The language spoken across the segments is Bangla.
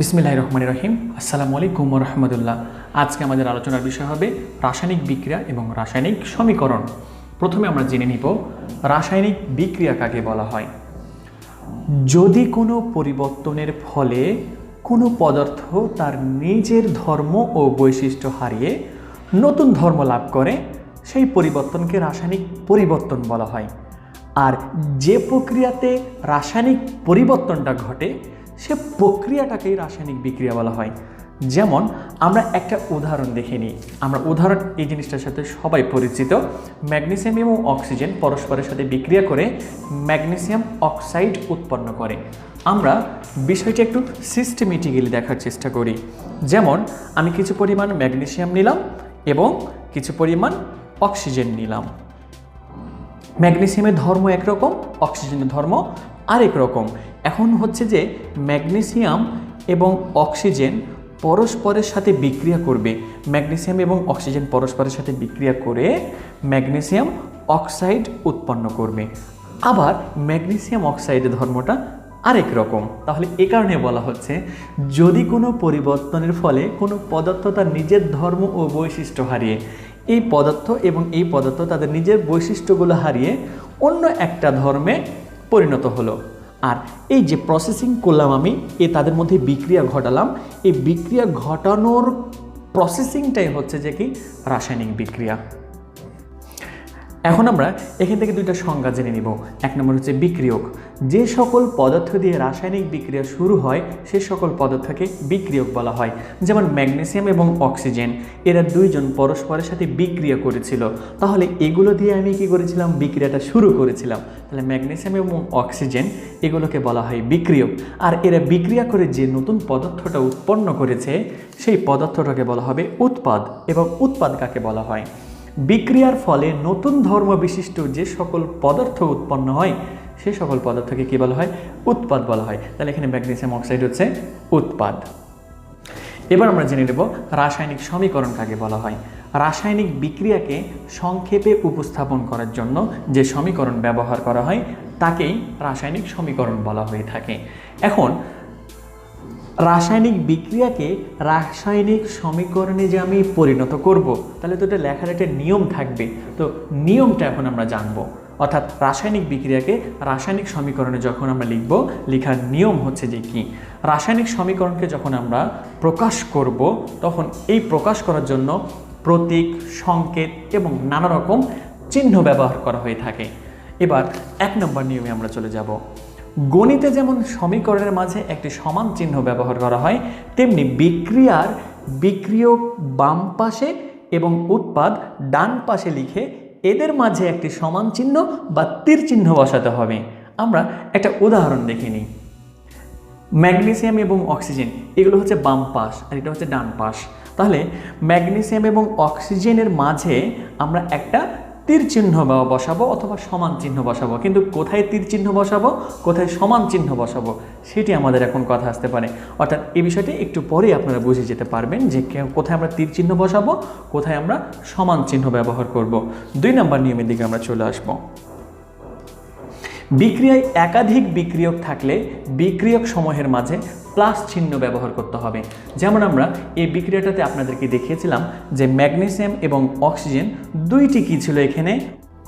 বিসমিল্লাহ রহমান রহিম। আসসালামু আলাইকুম রহমতুল্লাহ আজকে আমাদের আলোচনার বিষয় হবে রাসায়নিক বিক্রিয়া এবং রাসায়নিক সমীকরণ। প্রথমে আমরা জেনে নিব রাসায়নিক বিক্রিয়া কাকে বলা হয়। যদি কোনো পরিবর্তনের ফলে কোনো পদার্থ তার নিজের ধর্ম ও বৈশিষ্ট্য হারিয়ে নতুন ধর্ম লাভ করে, সেই পরিবর্তনকে রাসায়নিক পরিবর্তন বলা হয়। আর যে প্রক্রিয়াতে রাসায়নিক পরিবর্তনটা ঘটে সে প্রক্রিয়াটাকেই রাসায়নিক বিক্রিয়া বলা হয়। যেমন, আমরা একটা উদাহরণ দেখে নিই। আমরা উদাহরণ এই জিনিসটার সাথে সবাই পরিচিত। ম্যাগনেসিয়াম এবং অক্সিজেন পরস্পরের সাথে বিক্রিয়া করে ম্যাগনেসিয়াম অক্সাইড উৎপন্ন করে। আমরা বিষয়টি একটু সিস্টেমেটিক্যালি দেখার চেষ্টা করি। যেমন, আমি কিছু পরিমাণ ম্যাগনেসিয়াম নিলাম এবং কিছু পরিমাণ অক্সিজেন নিলাম। ম্যাগনেসিয়ামের ধর্ম একরকম, অক্সিজেনের ধর্ম আরেক রকম। এখন হচ্ছে যে ম্যাগনেসিয়াম এবং অক্সিজেন পরস্পরের সাথে বিক্রিয়া করবে। ম্যাগনেসিয়াম এবং অক্সিজেন পরস্পরের সাথে বিক্রিয়া করে ম্যাগনেসিয়াম অক্সাইড উৎপন্ন করবে। আবার ম্যাগনেসিয়াম অক্সাইডের ধর্মটা আরেক রকম। তাহলে এ কারণে বলা হচ্ছে, যদি কোনো পরিবর্তনের ফলে কোনো পদার্থ তার নিজের ধর্ম ও বৈশিষ্ট্য হারিয়ে, এই পদার্থ এবং এই পদার্থ তাদের নিজের বৈশিষ্ট্যগুলো হারিয়ে অন্য একটা ধর্মে পরিণত হলো। আর এই যে প্রসেসিং করলাম আমি, এ তাদের মধ্যে বিক্রিয়া ঘটালাম। এই বিক্রিয়া ঘটানোর প্রসেসিংটাই হচ্ছে যে কি? রাসায়নিক বিক্রিয়া। এখন আমরা এখান থেকে দুইটা সংজ্ঞা জেনে নিব। এক নম্বর হচ্ছে বিক্রিয়ক। যে সকল পদার্থ দিয়ে রাসায়নিক বিক্রিয়া শুরু হয়, সে সকল পদার্থকে বিক্রিয়ক বলা হয়, যেমন ম্যাগনেসিয়াম এবং অক্সিজেন। এরা দুইজন পরস্পরের সাথে বিক্রিয়া করেছিল। তাহলে এগুলো দিয়ে আমি কি করেছিলাম? বিক্রিয়াটা শুরু করেছিলাম। তাহলে ম্যাগনেসিয়াম এবং অক্সিজেন এগুলোকে বলা হয় বিক্রিয়ক। আর এরা বিক্রিয়া করে যে নতুন পদার্থটা উৎপন্ন করেছে, সেই পদার্থটাকে বলা হবে উৎপাদ এবং উৎপাদ কাকে বলা হয়? বিক্রিয়ার ফলে নতুন ধর্ম বিশিষ্ট যে সকল পদার্থ উৎপন্ন হয় সে সকল পদার্থকে কী বলা হয়? উৎপাদ বলা হয়। তাহলে এখানে ম্যাগনেসিয়াম অক্সাইড হচ্ছে উৎপাদ। এবার আমরা জেনে নেব রাসায়নিক সমীকরণ কাকে বলা হয়। রাসায়নিক বিক্রিয়াকে সংক্ষেপে উপস্থাপন করার জন্য যে সমীকরণ ব্যবহার করা হয়, তাকেই রাসায়নিক সমীকরণ বলা হয়ে থাকে। এখন, রাসায়নিক বিক্রিয়াকে রাসায়নিক সমীকরণে যে আমি পরিণত করব, তাহলে তো এটা লেখার একটা নিয়ম থাকবে। তো নিয়মটা এখন আমরা জানব। অর্থাৎ রাসায়নিক বিক্রিয়াকে রাসায়নিক সমীকরণে যখন আমরা লিখব, লেখার নিয়ম হচ্ছে যে কি? রাসায়নিক সমীকরণকে যখন আমরা প্রকাশ করব, তখন এই প্রকাশ করার জন্য প্রতীক, সংকেত এবং নানা রকম চিহ্ন ব্যবহার করা হয়ে থাকে। এবার এক নম্বর নিয়মে আমরা চলে যাব। গণিতে যেমন সমীকরণের মাঝে একটি সমান চিহ্ন ব্যবহার করা হয়, তেমনি বিক্রিয়ার বিক্রিয়ক বাম পাশে এবং উৎপাদ ডান পাশে লিখে এদের মাঝে একটি সমান চিহ্ন বা তীর চিহ্ন বসাতে হবে। আমরা একটা উদাহরণ দেখে নিই। ম্যাগনেসিয়াম এবং অক্সিজেন, এগুলো হচ্ছে বাম পাশ আর এটা হচ্ছে ডান পাশ। তাহলে ম্যাগনেসিয়াম এবং অক্সিজেনের মাঝে আমরা একটা তীর চিহ্ন বসাবো অথবা সমান চিহ্ন বসাবো। কিন্তু কোথায় তীর চিহ্ন বসাবো, কোথায় সমান চিহ্ন বসাবো, সেটি আমাদের এখন কথা আসতে পারে। অর্থাৎ এই বিষয়টি একটু পরেই আপনারা বুঝে যেতে পারবেন যে কোথায় আমরা তীর চিহ্ন বসাবো, কোথায় আমরা সমান চিহ্ন ব্যবহার করব। দুই নম্বর নিয়মের দিকে আমরা চলে আসব। বিক্রিয়ায় একাধিক বিক্রিয়ক থাকলে বিক্রিয়ক সমূহের মাঝে প্লাস চিহ্ন ব্যবহার করতে হবে। যেমন আমরা এই বিক্রিয়াটাতে আপনাদেরকে দেখিয়েছিলাম যে ম্যাগনেসিয়াম এবং অক্সিজেন দুইটি কী ছিল এখানে?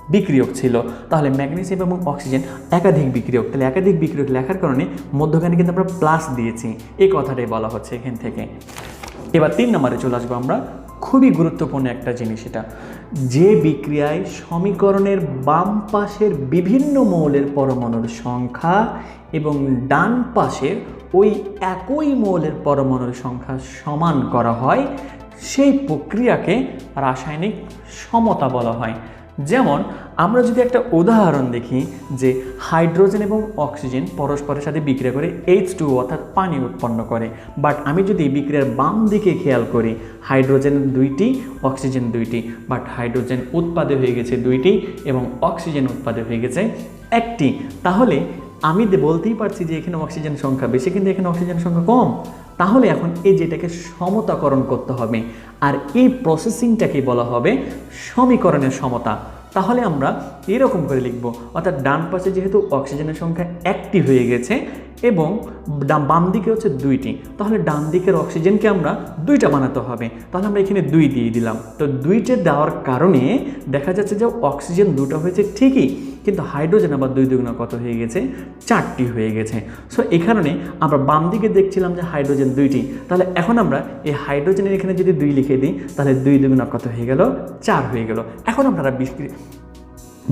বিক্রিয়ক ছিল। তাহলে ম্যাগনেসিয়াম এবং অক্সিজেন একাধিক বিক্রিয়ক। তাহলে একাধিক বিক্রিয়ক লেখার কারণে মধ্যখানে কিন্তু আমরা প্লাস দিয়েছি। এই কথাটাই বলা হচ্ছে এখান থেকে। এবার তিন নম্বরে চলে আসব আমরা খুবই গুরুত্বপূর্ণ একটা জিনিস এটা। যে বিক্রিয়ায় সমীকরণের বাম পাশের বিভিন্ন মৌলের পরমাণুর সংখ্যা এবং ডান পাশের ওই একই মৌলের পরমাণুর সংখ্যা সমান করা হয়, সেই প্রক্রিয়াকে রাসায়নিক সমতা বলা হয়। যেমন, আমরা যদি একটা উদাহরণ দেখি যে হাইড্রোজেন এবং অক্সিজেন পরস্পরের সাথে বিক্রিয়া করে এইচ টু অর্থাৎ পানি উৎপন্ন করে। বাট আমি যদি বিক্রিয়ার বাম দিকে খেয়াল করি, হাইড্রোজেন দুইটি, অক্সিজেন দুইটি, বাট হাইড্রোজেন উৎপাদে হয়ে গেছে দুইটি এবং অক্সিজেন উৎপাদে হয়ে গেছে একটি, তাহলে আমি বলতেই পারছি যে এখানে অক্সিজেন সংখ্যা বেশি, কিন্তু এখানে অক্সিজেন সংখ্যা কম। তাহলে এখন এই যেটাকে সমতাকরণ করতে হবে, আর এই প্রসেসিংটাকে বলা হবে সমীকরণের সমতা। তাহলে আমরা এরকম করে লিখব, অর্থাৎ ডান পাশে যেহেতু অক্সিজেনের সংখ্যা একটি হয়ে গেছে, এবং বাম দিকে হচ্ছে দুইটি, তাহলে ডান দিকের অক্সিজেনকে আমরা দুইটা বানাতে হবে। তাহলে আমরা এখানে দুই দিয়ে দিলাম। তো দুইটা দেওয়ার কারণে দেখা যাচ্ছে যে অক্সিজেন দুটো হয়েছে ঠিকই কিন্তু হাইড্রোজেন আবার দুই দুগুণা কত হয়ে গেছে? চারটি হয়ে গেছে। সো এই কারণে আমরা বাম দিকে দেখছিলাম যে হাইড্রোজেন দুইটি। তাহলে এখন আমরা এই হাইড্রোজেনের এখানে যদি দুই লিখে দিই, তাহলে দুই দুগুণা কত হয়ে গেল? চার হয়ে গেল। এখন আপনারা বিক্রি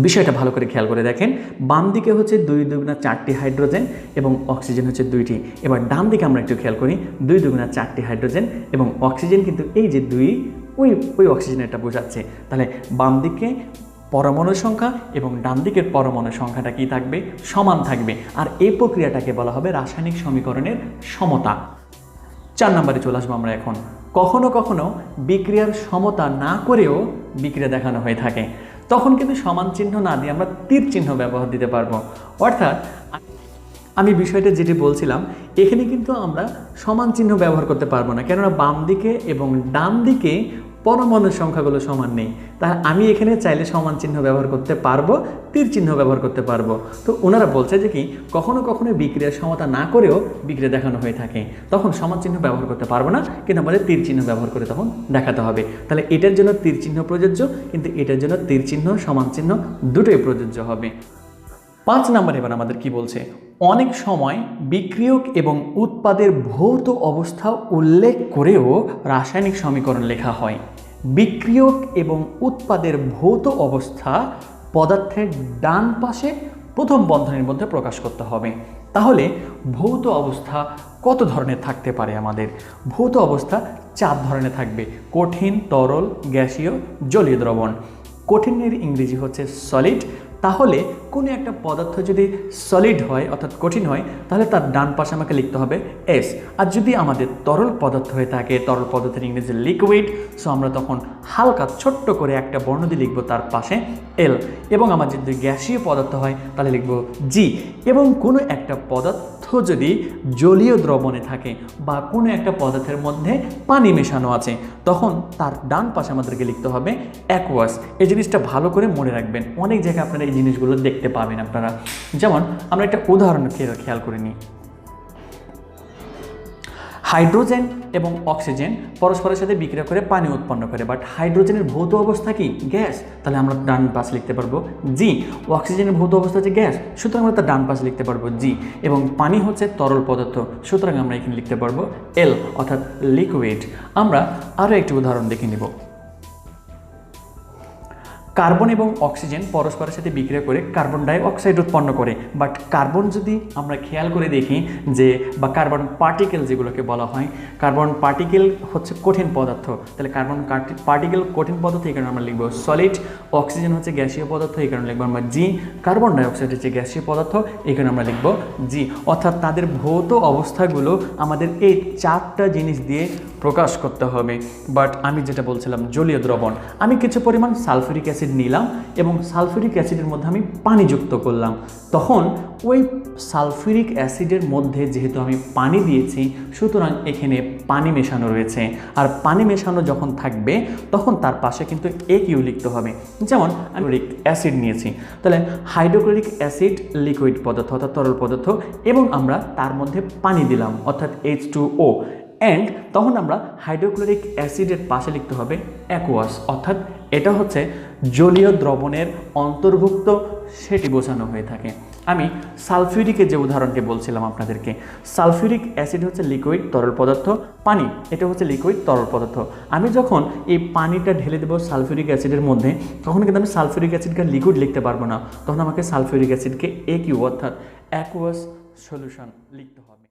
বিষয়টা ভালো করে খেয়াল করে দেখেন। বাম দিকে হচ্ছে দুই দুগুণা চারটি হাইড্রোজেন এবং অক্সিজেন হচ্ছে দুইটি। এবার ডান দিকে আমরা একটু খেয়াল করি, দুই দুগুণা চারটি হাইড্রোজেন এবং অক্সিজেন কিন্তু এই যে দুই, ওই ওই অক্সিজেনটা বোঝাচ্ছে। তাহলে বাম দিকে পরমাণুর সংখ্যা এবং ডান দিকের পরমাণুর সংখ্যাটা কি থাকবে? সমান থাকবে। আর এই প্রক্রিয়াটাকে বলা হবে রাসায়নিক সমীকরণের সমতা। চার নম্বরে চলে আসব আমরা এখন। কখনো কখনো বিক্রিয়ার সমতা না করেও বিক্রিয়া দেখানো হয়ে থাকে। তখন কিন্তু সমান চিহ্ন না দিয়ে আমরা তীর চিহ্ন ব্যবহার দিতে পারব। অর্থাৎ আমি বিষয়টা যেটি বলছিলাম, এখানে কিন্তু আমরা সমান চিহ্ন ব্যবহার করতে পারব না। কেননা বাম দিকে এবং ডান দিকে পরমাণুর সংখ্যাগুলো সমান নেই। তা আমি এখানে চাইলে সমান চিহ্ন ব্যবহার করতে পারব, তীর চিহ্ন ব্যবহার করতে পারব। তো ওনারা বলছে যে কি, কখনো কখনো বিক্রিয়ার সমতা না করেও বিক্রিয়া দেখানো হয়ে থাকে। তখন সমান চিহ্ন ব্যবহার করতে পারব না কিন্তু আমাদের তীর চিহ্ন ব্যবহার করে তখন দেখাতে হবে। তাহলে এটার জন্য তীর চিহ্ন প্রযোজ্য, কিন্তু এটার জন্য তীর চিহ্ন, সমান চিহ্ন দুটোই প্রযোজ্য হবে। পাঁচ নাম্বার এবার আমাদের কি বলছে? অনেক সময় বিক্রিয়ক এবং উৎপাদের ভৌত অবস্থা উল্লেখ করেও রাসায়নিক সমীকরণ লেখা হয়। বিক্রিয়ক এবং উৎপাদের ভৌত অবস্থা পদার্থের ডান পাশে প্রথম বন্ধনের মধ্যে প্রকাশ করতে হবে। তাহলে ভৌত অবস্থা কত ধরনের থাকতে পারে আমাদের? ভৌত অবস্থা চার ধরনের থাকবে, কঠিন, তরল, গ্যাসীয়, জলীয় দ্রবণ। কঠিনের ইংরেজি হচ্ছে সলিড তাহলে কোনো একটা পদার্থ যদি সলিড হয়, অর্থাৎ কঠিন হয়, তাহলে তার ডান পাশে আমাকে লিখতে হবে এস আর যদি আমাদের তরল পদার্থ হয়ে থাকে, তরল পদার্থের ইংরেজি লিকুইড সো আমরা তখন হালকা ছোট্ট করে একটা বর্ণ দিয়ে লিখব তার পাশে এল এবং আমার যদি গ্যাসীয় পদার্থ হয়, তাহলে লিখব জি এবং কোনো একটা পদার্থ যদি জলীয় দ্রবণে থাকে বা কোনো একটা পদার্থের মধ্যে পানি মেশানো আছে, তখন তার ডান পাশে আমাদেরকে লিখতে হবে অ্যাকোয়াস এই জিনিসটা ভালো করে মনে রাখবেন। অনেক জায়গায় আপনারা এই জিনিসগুলো দেখতে পাবেন আপনারা। যেমন, আমরা একটা উদাহরণ খেয়াল করে নিই। হাইড্রোজেন এবং অক্সিজেন পরস্পরের সাথে বিক্রিয়া করে পানি উৎপন্ন করে বাট হাইড্রোজেনের ভৌত অবস্থা কি? গ্যাস। তাহলে আমরা ডান পাশ লিখতে পারব জি অক্সিজেনের ভৌত অবস্থা হচ্ছে গ্যাস। সুতরাং আমরা তার ডান পাশ লিখতে পারব জি এবং পানি হচ্ছে তরল পদার্থ। সুতরাং আমরা এখানে লিখতে পারব এল অর্থাৎ লিকুইড আমরা আরও একটি উদাহরণ দেখে নিব। কার্বন এবং অক্সিজেন পরস্পরের সাথে বিক্রিয়া করে কার্বন ডাই অক্সাইড উৎপন্ন করে। বাট কার্বন যদি আমরা খেয়াল করে দেখি যে, বা কার্বন পার্টিকেল যেগুলোকে বলা হয়, কার্বন পার্টিকেল হচ্ছে কঠিন পদার্থ। তাহলে কার্বন পার্টিকেল কঠিন পদার্থ এই কারণে আমরা লিখব সলিড অক্সিজেন হচ্ছে গ্যাসীয় পদার্থ, এই কারণে লিখব আমরা জি কার্বন ডাইঅক্সাইড হচ্ছে গ্যাসীয় পদার্থ, এই কারণে আমরা লিখব জি অর্থাৎ তাদের ভৌত অবস্থাগুলো আমাদের এই চারটা জিনিস দিয়ে প্রকাশ করতে হবে। বাট আমি যেটা বলছিলাম, জলীয় দ্রবণ। আমি কিছু পরিমাণ সালফিউরিক অ্যাসিড নিলাম এবং সালফিউরিক অ্যাসিডের মধ্যে আমি পানি যুক্ত করলাম। তখন ওই সালফিউরিক অ্যাসিডের মধ্যে যেহেতু আমি পানি দিয়েছি, সুতরাং এখানে পানি মেশানো রয়েছে। আর পানি মেশানো যখন থাকবে, তখন তার পাশে কিন্তু এ কিউ লিখতে হবে। যেমন, আমি অ্যাসিড নিয়েছি। তাহলে হাইড্রোক্লোরিক অ্যাসিড লিকুইড পদার্থ অর্থাৎ তরল পদার্থ এবং আমরা তার মধ্যে পানি দিলাম, অর্থাৎ এইচ টু ও অ্যান্ড তখন আমরা হাইড্রোক্লোরিক অ্যাসিডের পাশে লিখতে হবে অ্যাকোয়াস অর্থাৎ এটা হচ্ছে জলীয় দ্রবণের অন্তর্ভুক্ত, সেটি বোঝানো হয়ে থাকে। আমি সালফিউরিকের যে উদাহরণটি বলছিলাম আপনাদেরকে, সালফিউরিক অ্যাসিড হচ্ছে লিকুইড তরল পদার্থ, পানি, এটা হচ্ছে লিকুইড তরল পদার্থ। আমি যখন এই পানিটা ঢেলে দেবো সালফিউরিক অ্যাসিডের মধ্যে, তখন কিন্তু আমি সালফিউরিক অ্যাসিডকে লিকুইড লিখতে পারব না। তখন আমাকে সালফিউরিক অ্যাসিডকে এ কিউ অর্থাৎ অ্যাকোয়াস সলিউশন লিখতে হবে।